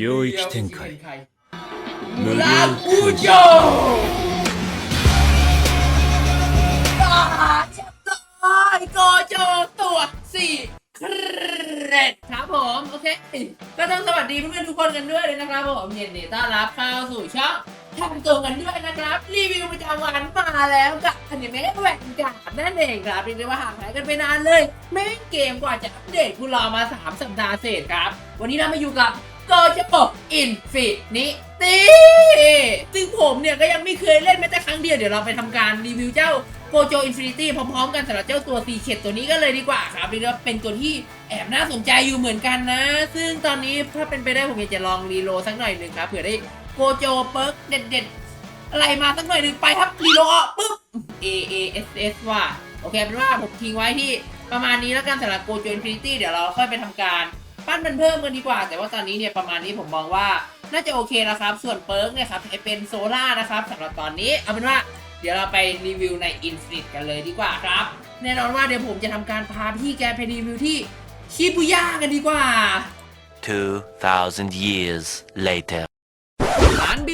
领域展开无料 ลาอู 空 โจ 间 อาจะตายโกโจตัวสี่เครดครับผม โอเค ก็ต้องสวัสดีเพื่อนๆทุกคนกันด้วยเลยนะครับผมยินดีต้อนรับเข้าสู่ช่องทำตัวกันด้วยนะครับ รีวิวประจำวันมาแล้วกับอนิเมะแหวนการ์ดนั่นเองครับเรียกได้ว่าห่างหายกันไปนานเลย ไม่เล่นเกมกว่าจะอัปเดตคุณรอมา 3 สัปดาห์เศษครับ วันนี้เรามาอยู่กับ โกโจอินฟินิตี้ซึ่งผมเนี่ยก็ยังไม่เคยเล่นแม้แต่ครั้งเดียว เดี๋ยวเราไปทำการรีวิวเจ้าโกโจอินฟินิตี้พร้อมๆกันสำหรับเจ้าตัวซีเ e ดตัวนี้ก็เลยดีกว่าครับเรียกว่าเป็นตัวที่แอบน่าสนใจอยู่เหมือนกันนะ ซึ่งตอนนี้ถ้าเป็นไปได้ผมอยากจะลองรีโลสักหน่อยหนึ่งครับเผื่อได้โกโจเปิร์กเด็ดๆ อะไรมาสักหน่อยหนึ่งไปครับรีโหลปุ๊บ A A S S ว่า โอเคเป็นว่าผมทิ้งไว้ที่ประมาณนี้แล้วกันสำหรับโกโจอินฟินิตี้เดี๋ยวเราค่อยไปทำการ ปั้นมันเพิ่มกันดีกว่า แต่ว่าตอนนี้เนี่ยประมาณนี้ผมมองว่าน่าจะโอเคแล้วครับ ส่วนเปิร์กเนี่ยครับให้เป็นโซล่านะครับสำหรับตอนนี้เอาเป็นว่าเดี๋ยวเราไปรีวิวในอินสิตกันเลยดีกว่าครับ แน่นอนว่าเดี๋ยวผมจะทำการพาพี่แกไปรีวิวที่ชิบุย่ากันดีกว่า 2,000 years later.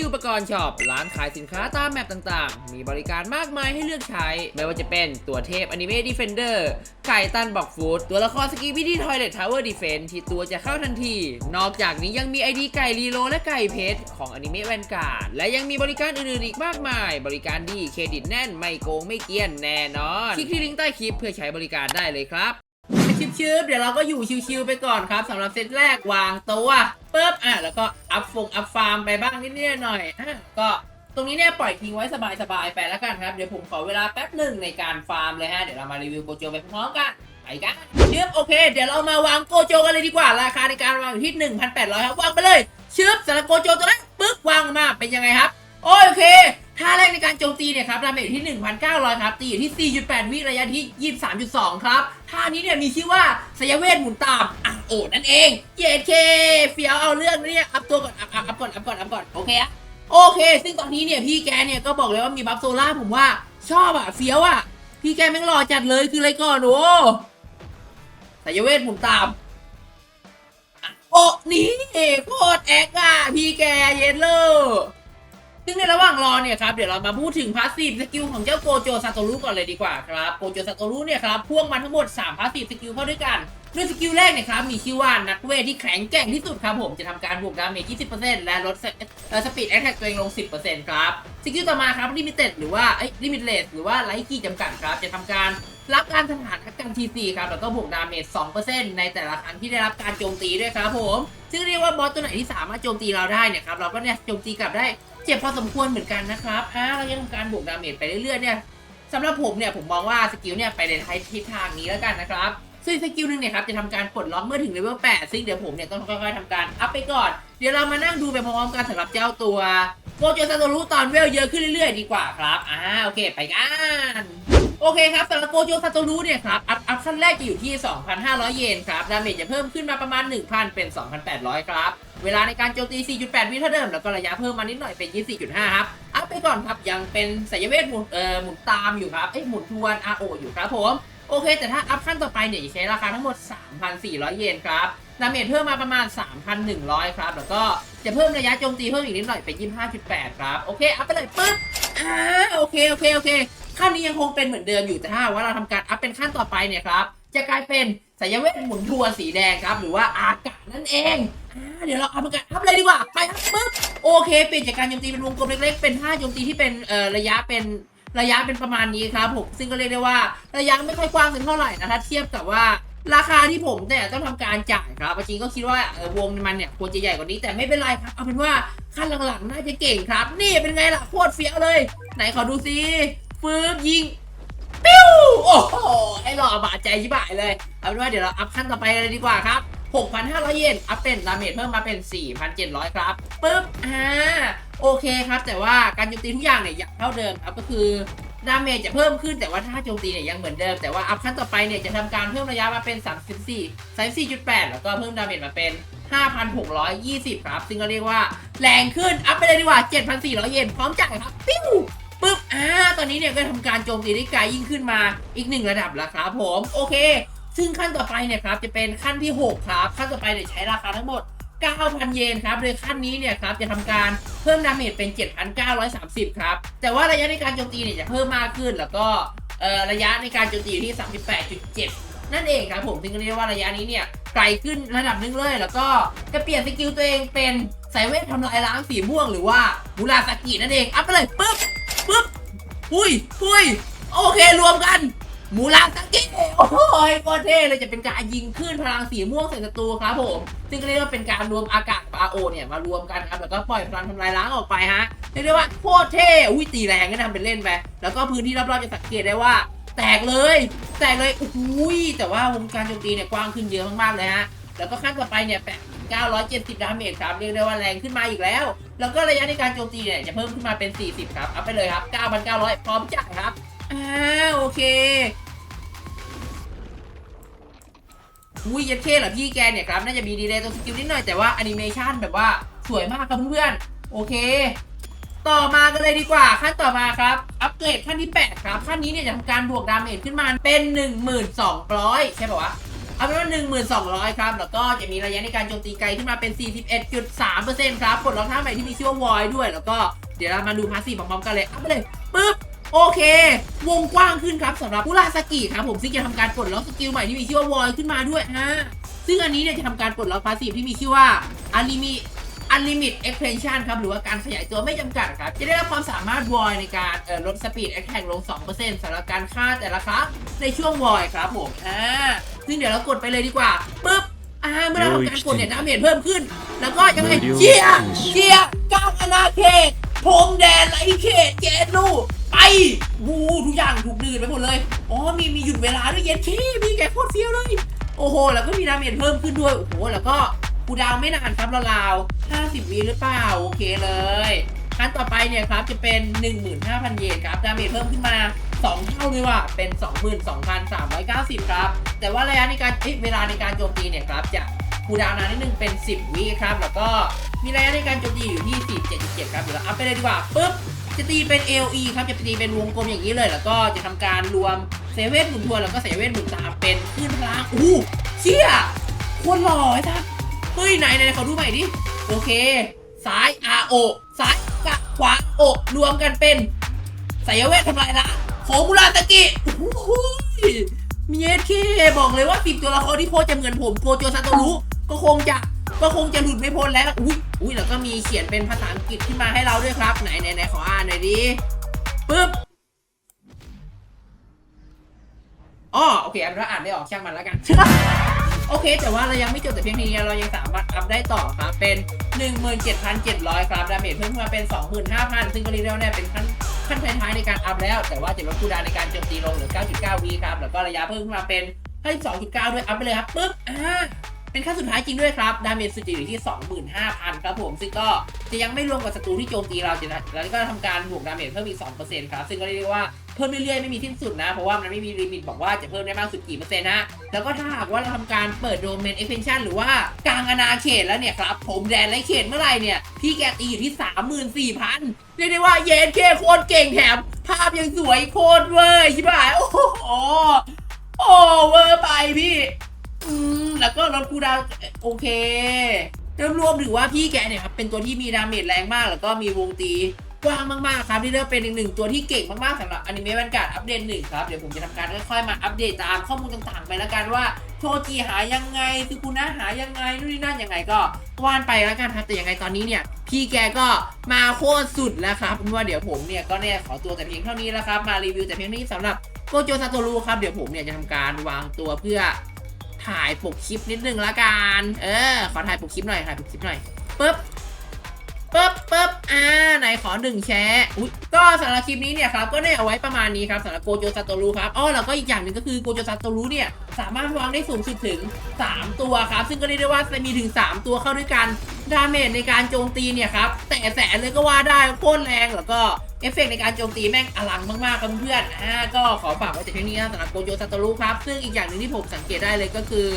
ร้านบิวปกรณ์ช็อปร้านขายสินค้าตามแมปต่างๆ มีบริการมากมายให้เลือกใช้ ไม่ว่าจะเป็นตัวเทพอนิเมะดีเฟนเดอร์ไก่ตันบอกฟูดตัวละครสกีบิดี้ทอยเลททาวเวอร์ดีเฟนที่ตัวจะเข้าทันที นอกจากนี้ยังมีไอดีไก่รีโลและไก่เพชรของอนิเมะแวนการ์ดและยังมีบริการอื่นๆอีกมากมาย บริการดีเครดิตแน่นไม่โกงไม่เกี้ยนแน่นอน คลิกที่ลิงก์ใต้คลิปเพื่อใช้บริการได้เลยครับ ชิบๆเดี๋ยวเราก็อยู่ชิวๆไปก่อนครับสำหรับเซตแรกวางตัวปุ๊บอะแล้วก็อัพฟงอัพฟาร์มไปบ้างนิดๆหน่อยอะก็ตรงนี้เนี่ยปล่อยทิ้งไว้สบายๆไปแล้วกันครับ เดี๋ยวผมขอเวลาแป๊บหนึ่งในการฟาร์มเลยฮะ เดี๋ยวเรามารีวิวโกโจไปพร้อมกันไปกันชึบโอเค เดี๋ยวเรามาวางโกโจกันเลยดีกว่าราคาในการวางอยู่ที่ 1,800 ครับ วางไปเลยชึบสำหรับโกโจตัวแรกปึ๊บวางมาเป็นยังไงครับ โอเค ท่าแรกในการโจมตีเนี่ยครับดาเมจอยู่ที่ 1,900 ครับ ตีอยู่ที่ 4.8 วิระยะที่ 23.2 ครับ ท่านี้เนี่ยมีชื่อว่าสยเวทหมุนตามอะโอ้นั่นเอง เยดเคเฟียวเอาเรื่องเนี่ยอัพตัวก่อน อัพอัพอัพก่อน อัพก่อน อัพก่อน โอเคอะโอเค ซึ่งตอนนี้เนี่ยพี่แกเนี่ยก็บอกเลยว่ามีบัฟโซล่าผมว่าชอบอะเฟียวอะพี่แกแม่งหล่อจัดเลยคืออะไรก่อนโอ้สยเวทหมุนตามโอ้นี่โคตรแอคอะพี่แกเย็นเลย ซึ่งในระหว่างรอเนี่ยครับเดี๋ยวเรามาพูดถึงพาสซีฟสกิลของเจ้าโกโจซาโตรุก่อนเลยดีกว่าครับโกโจซาโตรุเนี่ยครับพ่วงมาทั้งหมด3พาสซีฟสกิลเข้าด้วยกันด้วยสกิลแรกเนี่ยครับมีชื่อว่านักเวทที่แข็งแกร่งที่สุดครับผมจะทำการบวกดาเมจ 20%และลดสปีดแอคแท็กตัวเองลง 10%ครับสกิลต่อมาครับลิมิเต็ดหรือว่าเอ้ยลิมิตเลสหรือว่าไลท์กีจำกัดครับจะทำการรับการสถานการทีซีครับแล้วก็บวกดาเมจ 2%ในแต่ละครั้งที่ได้รับการโจมตีด้วยครับผม ซึ่งเรียกว่าบอสตัวไหนที่สามารถโจมตีเราได้เนี่ยครับเราก็เนี่ยโจมตีกลับได้ เจ็บพอสมควรเหมือนกันนะครับอ่าเราจะทำการบวกดาเมจไปเรื่อยๆเนี่ยสำหรับผมเนี่ยผมมองว่าสกิลเนี่ยไปในทิศทางนี้แล้วกันนะครับ ซึ่งสกิลหนึ่งเนี่ยครับจะทำการปลดล็อกเมื่อถึงเลเวล8ซึ่งเดี๋ยวผมเนี่ยต้องค่อยๆทำการอัพไปก่อน เดี๋ยวเรามานั่งดูไปพร้อมๆกันสำหรับเจ้าตัวโกโจซาโตรุตอนเวลเยอะขึ้นเรื่อยๆดีกว่าครับอ่าโอเคไปกันโอเคครับสำหรับโกโจซาโตรุเนี่ยครับอัพอัพขั้นแรกจะอยู่ที่ 2,500 เยนครับดาเมจจะเพิ่มขึ้นมาประมาณ 1,000 เป็น 2,800 ครับ เวลาในการโจมตี 4.8 วิเท่าเดิม แล้วก็ระยะเพิ่มมานิดหน่อยเป็น 24.5 ครับ อัพไปก่อนครับ ยังเป็นสายเวทหมุนเอ่อหมุนตามอยู่ครับ เอ้ยหมุนทวน RO อยู่ครับผม โอเค แต่ถ้าอัพขั้นต่อไปเนี่ยจะใช้ราคาทั้งหมด 3,400 เยนครับดาเมจเพิ่มมาประมาณ 3,100 ครับ แล้วก็จะเพิ่มระยะโจมตีเพิ่มอีกนิดหน่อยเป็น 25.8 ครับ โอเค อัพไปเลยปึ๊บอ่าโอเค โอเค โอเค ขั้นนี้ยังคงเป็นเหมือนเดิมอยู่ แต่ถ้าว่าเราทำการอัพเป็นขั้นต่อไปเนี่ยครับ จะกลายเป็นสายเวทหมุนทวนสีแดงครับ หรือว่าอากาศนั่นเอง เดี๋ยวเราเอาเป็นการอัพเลยดีกว่า ไปครับปึ๊บโอเคเปลี่ยนจากการโจมตีเป็นวงกลมเล็กๆ เป็นท่าโจมตีที่เป็นเอ่อระยะเป็นระยะเป็นประมาณนี้ครับผมซึ่งก็เรียกได้ว่าระยะไม่ค่อยกว้างเท่าไหร่นะถ้าเทียบกับว่าราคาที่ผมเนี่ยต้องทำการจ่ายครับจริงก็คิดว่าวงมันเนี่ยควรจะใหญ่กว่านี้แต่ไม่เป็นไรครับเอาเป็นว่าขั้นหลังๆน่าจะเก่งครับ นี่เป็นไงล่ะโคตรเฟี้ยวเลย ไหนขอดูซิฟืบยิงปิ้วโอ้โหให้หล่อบาดใจชิบหายเลยเอาเป็นว่าเดี๋ยวเราอัพขั้นต่อไปเลยดีกว่าครับ 6,500 เยน อัพเป็นดาเมจเพิ่มมาเป็น 4,700 ครับปึ๊บ อ่า โอเคครับ แต่ว่าการโจมตีทุกอย่างเนี่ยยังเท่าเดิมครับก็คือดาเมจจะเพิ่มขึ้นแต่ว่าถ้าโจมตีเนี่ยยังเหมือนเดิมแต่ว่าอัพขั้นต่อไปเนี่ยจะทำการเพิ่มระยะมาเป็น 34 34.8 แล้วก็เพิ่มดาเมจมาเป็น 5,620 ครับ ซึ่งก็เรียกว่าแรงขึ้น อัพไปเลยดีกว่า 7,400 เยน พร้อมจ่ายครับ ปิ้วปึ๊บอ่าตอนนี้เนี่ยก็ทำการโจมตีได้ไกลยิ่งขึ้นมาอีกหนึ่งระดับแล้วครับผม โอเค ซึ่งขั้นต่อไปเนี่ยครับจะเป็นขั้นที่ 6 ครับ ขั้นต่อไปเนี่ยวใช้ราคาทั้งหมด 9,000 เยนครับโดยขั้นนี้เนี่ยครับจะทำการเพิ่มดาเมจเป็น 7,930 ครับ แต่ว่าระยะในการโจมตีเนี่ยจะเพิ่มมากขึ้น แล้วก็ระยะในการโจมตีอยู่ที่ 38.7 นั่นเองครับผมซึ่งก็เรียกว่าระยะนี้เนี่ยไกลขึ้นระดับหนึงเลย แล้วก็จะเปลี่ยนสกิลตัวเองเป็นสายเวททำลายล้างสีม่วงหรือว่ามูราสกินั่นเองอัพไปเลยปึ๊บปึ๊บอุ้ยอุ้ยโอเครวมกัน มูราสกิโอ้โหโคตรเท่เลยจะเป็นการยิงขึ้นพลังสีม่วงใส่ศัตรูครับผม ซึ่งเรียกว่าเป็นการรวมอากาศปาโอเนี่ยมารวมกันครับแล้วก็ปล่อยพลังทำลายล้างออกไปฮะเรียกได้ว่าโคตรเท่อุ้ยตีแรงก็ทำเป็นเล่นไปแล้วก็พื้นที่รอบๆจะสังเกตได้ว่า แตกเลย แตกเลยอุ้ยแต่ว่าวงการโจมตีเนี่ยกว้างขึ้นเยอะมากๆเลยฮะแล้วก็ขั้นต่อไปเนี่ยแปะ970 ดาเมจครับ เรียกได้ว่าแรงขึ้นมาอีกแล้ว แล้วก็ระยะในการโจมตีเนี่ยจะเพิ่มขึ้นมาเป็น 40 ครับเอาไปเลยครับ 9,900 พร้อมจ่ายครับ อ่าโอเค อุ้ยยัดเคเหรอพี่แกเนี่ยครับน่าจะมีดีเลยตรงสกิลนิดหน่อยแต่ว่าแอนิเมชันแบบว่าสวยมากครับเพื่อนๆ โอเค ต่อมากันเลยดีกว่าขั้นต่อมาครับ อัปเกรดขั้นที่ 8 ครับ ขั้นนี้เนี่ยจะทำการบวกดาเมจขึ้นมาเป็น 1200 ใช่ป่าวะเอาเป็นว่า 1200 ครับ แล้วก็จะมีระยะในการโจมตีไกลขึ้นมาเป็น 41.3%ครับกดล็อกท่าใหม่ที่มีชื่อว่าวอยด้วย แล้วก็เดี๋ยวเรามาดูพาสซีฟพร้อมๆกันเลยเอาไปเลยปึ๊บ โอเค วงกว้างขึ้นครับสำหรับผู้ราสกิครับผมซึ่งจะทำการปลดล็อกสกิลใหม่ที่มีชื่อว่าวอยขึ้นมาด้วยฮะซึ่งอันนี้เนี่ยจะทำการปลดล็อกพาสซีฟที่มีชื่อว่า Unlimit Unlimit Expansion ครับ หรือว่าการขยายตัวไม่จำกัดครับ จะได้รับความสามารถวอยในการเอ่อลดสปีดแอคแท็กลง 2%สำหรับการฆ่าแต่ละครั้งในช่วงวอยครับผมอ่าซึ่งเดี๋ยวเรากดไปเลยดีกว่าปึ๊บอ่าเมื่อเราทำการกดเนี่ยดาเมจเพิ่มขึ้น แล้วก็ยังไงเชียร์เชียร์ก้าวอาณาเขตพรมแดนไรเขตเจนลู ไปวูทุกอย่างถูกดืดไปหมดเลย อ๋อ มีมีหยุดเวลาด้วยเย็นเคพี่แกโคตรเฟี้ยวเลย โอ้โห แล้วก็มีดาเมจเพิ่มขึ้นด้วย โอ้โห แล้วก็คูดาวไม่นานครับราวๆ50วิหรือเปล่า โอเคเลยขั้นต่อไปเนี่ยครับจะเป็น 15,000 เยนครับ ดาเมจเพิ่มขึ้นมา 2 เท่าเลยว่ะ เป็น 22,390 ครับ แต่ว่าระยะในการเอ๊ะเวลาในการโจมตีเนี่ยครับจะคูดาวน์นานนิดนึงเป็น 10 วิครับ แล้วก็มีระยะในการโจมตีอยู่ที่ 47.7 ครับเดี๋ยวเราอัพไปเลยดีกว่าปึ๊บ จะตีเป็น LE ครับ จะตีเป็นวงกลมอย่างนี้เลย แล้วก็จะทำการรวมเซเว่นหมุนทัวแล้วก็เซเว่นหมุนตามเป็นขึ้นพลังอู้เชี่ยโคตรหล่อไอ้ท่านเฮ้ยไหนไหนขอดูใหม่ดิ โอเค ซ้าย R O ซ้ายกับขวา O รวมกันเป็นสายเวททำลายล้างของบุราตะกิโอ้โหมีเอสเคบอกเลยว่าสิบตัวละครที่โคจะเหมือนผมโกโจซาโตรุก็คงจะ ก็คงจะหลุดไม่พ้นแล้ว อุ้ยอุ้ยแล้วก็มีเขียนเป็นภาษาอังกฤษขึ้นมาให้เราด้วยครับ ไหนไหนไหนขออ่านหน่อยดิปึ๊บอ๋อโอเคอันว่าอ่านไม่ออกช่างมันแล้วกัน โอเค แต่ว่าเรายังไม่จบแต่เพียงเท่านี้เรายังสามารถอัพได้ต่อครับเป็น 17,700 ครับดาเมจเพิ่มขึ้นมาเป็น 25,000 ซึ่งก็เรียกได้ว่าเนี่ยเป็นขั้นขั้นท้ายๆในการอัพแล้ว แต่ว่าจะลดคูลดาในการโจมตีลงเหลือ 9.9วิครับแล้วก็ระยะเพิ่มขึ้นมาเป็นให้2.9 ด้วยอัพไปเลยครับปึ๊บอ่า เป็นขั้นสุดท้ายจริงด้วยครับ ดาเมจสุดจะอยู่ที่ 25,000 ครับผม ซึ่งก็จะยังไม่รวมกับศัตรูที่โจมตีเราจะแล้วก็ทำการบวกดาเมจเพิ่มอีก 2%ครับ ซึ่งก็เรียกว่าเพิ่มเรื่อยๆ ไม่มีสิ้นสุดนะ เพราะว่ามันไม่มีลิมิตบอกว่าจะเพิ่มได้มากสุดกี่เปอร์เซ็นต์นะ แล้วก็ถ้าหากว่าเราทำการเปิดโดเมนเอ็กเพนชั่นหรือว่ากลางอาณาเขตแล้วเนี่ยครับ ผมแดนและเขตเมื่อไหร่เนี่ย พี่แกตีอยู่ที่ 34,000 เรียกได้ว่าเยนเคโคตรเก่งแถมภาพยังสวยโคตรเวอร์ใช่ไหมโอ้โหโอ้เวอร์ไปพี่ อืมแล้วก็ลดคูลดาวน์โอเครวมๆถือว่าพี่แกเนี่ยครับเป็นตัวที่มีดาเมจแรงมาก แล้วก็มีวงตีกว้างมากๆครับที่เรียกว่าเป็นอีกหนึ่งตัวที่เก่งมากๆสำหรับอนิเมะวันการ์ดอัปเดตหนึ่งครับ เดี๋ยวผมจะทำการค่อยๆมาอัปเดตตามข้อมูลต่างๆ ไปแล้วกันว่าโชจิหายังไงซึคุนะหายังไงนู่นนี่นั่นยังไงก็ว่านไปแล้วกันครับแต่ยังไงตอนนี้เนี่ย พี่แกก็มาโคตรสุดแล้วครับเป็นว่าเดี๋ยวผมเนี่ยก็เนี่ยขอตัวแต่เพียงเท่านี้แล้วครับมารีวิวแต่เพียงนี้สำหรับโกโจซาโตรุครับเดี๋ยวผมเนี่ยจะทำการวางตัวเพื่อ ถ่ายปกคลิปนิดนึงละกัน เออ ขอถ่ายปกคลิปหน่อยถ่ายปกคลิปหน่อยปึ๊บปึ๊บปึ๊บอ่าไหนขอหนึ่งแชร์อุ๊ยก็สำหรับคลิปนี้เนี่ยครับก็ได้เอาไว้ประมาณนี้ครับสำหรับโกโจซาโตรุครับอ๋อแล้วก็อีกอย่างหนึ่งก็คือโกโจซาโตรุเนี่ยสามารถวางได้สูงสุดถึง 3 ตัวครับ ซึ่งก็เรียกได้ว่าจะมีถึง 3 ตัวเข้าด้วยกันดาเมจในการโจมตีเนี่ยครับแต่แสนเลยก็ว่าได้โคตรแรงแล้วก็ เอฟเฟกต์ในการโจมตีแม่งอลังมากๆครับเพื่อนอ่าก็ขอฝากไว้แต่เพียงนี้นะสำหรับโกโจซาโตรุครับ ซึ่งอีกอย่างหนึ่งที่ผมสังเกตได้เลยก็คือ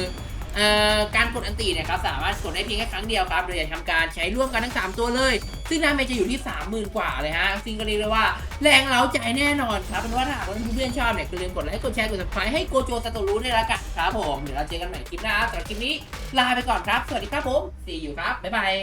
การกดอันตีเนี่ยครับสามารถกดได้เพียงแค่ครั้งเดียวครับ โดยอย่าทำการใช้ร่วมกันทั้ง 3 ตัวเลย ซึ่งดาเมจจะอยู่ที่ 30,000 กว่าเลยฮะซึ่งก็เรียกได้ว่าแรงเล้าใจแน่นอนครับเป็นว่าถ้าหากเพื่อนๆชอบเนี่ยอย่าลืมกดไลค์กดแชร์กด subscribe ให้โกโจซาโตรุด้วยละกันครับผมเดี๋ยวเราเจอกันใหม่คลิปหน้าสำหรับคลิปนี้ลาไปก่อนครับ สวัสดีครับผม see you ครับบ๊ายบาย